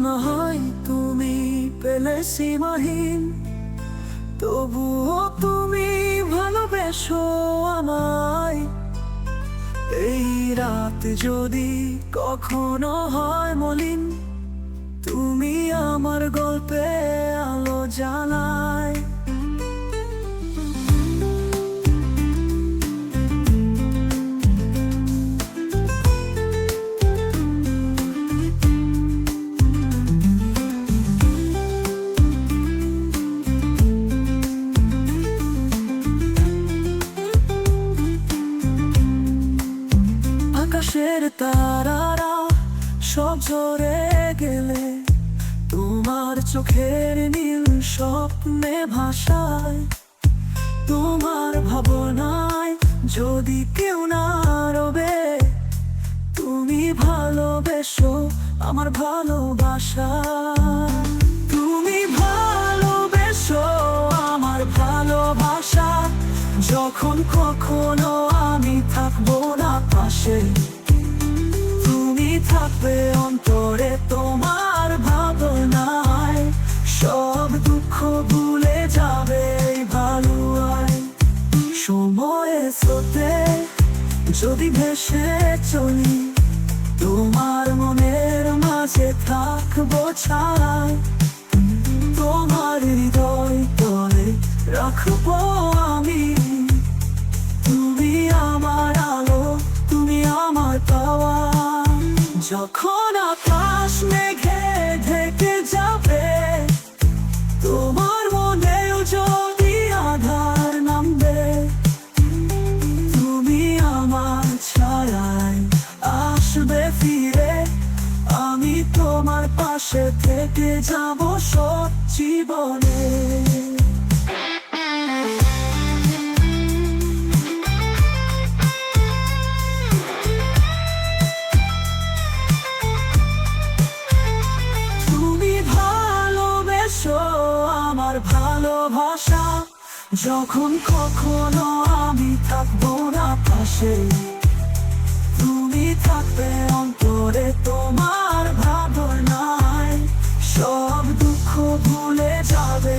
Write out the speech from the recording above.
না হয় তুমি পেলে সীমাহীন। তবুও তুমি ভালোবেসো আমায়। এই রাত যদি কখনো হয় মলিন, তুমি আমার গল্পে আলো জ্বালায়। তারারা সব ঝরে গেলে তোমার চোখের নীল স্বপ্নে ভাষায় তোমার ভাবনায় যদি কেউ না রবে, তুমি ভালোবেসো আমার ভালোবাসা। তুমি ভালোবেসো আমার ভালোবাসা, যখন কখনো আমি থাকব না পাশে। থাকবে অন্তরে তোমার ভাবনায়। সব দুঃখ ভুলে যাবে ভালোয়ায়। সময়ে স্রোতে যদি ভেসে চলি, তোমার মনের মাঝে থাকব ছায় যখন আকাশ মেঘে ঢেকে যাবে, তোমার মনেও যদি আধার নামবে, তুমি আমার ছায়ায় আসবে ফিরে। আমি তোমার পাশে থেকে যাব সব জীবনে। ভালোবাসা, যখন কখনো আমি থাকব না পাশে। তুমি থাকবে অন্তরে তোমার ভাবনায়। সব দুঃখ ভুলে যাবে।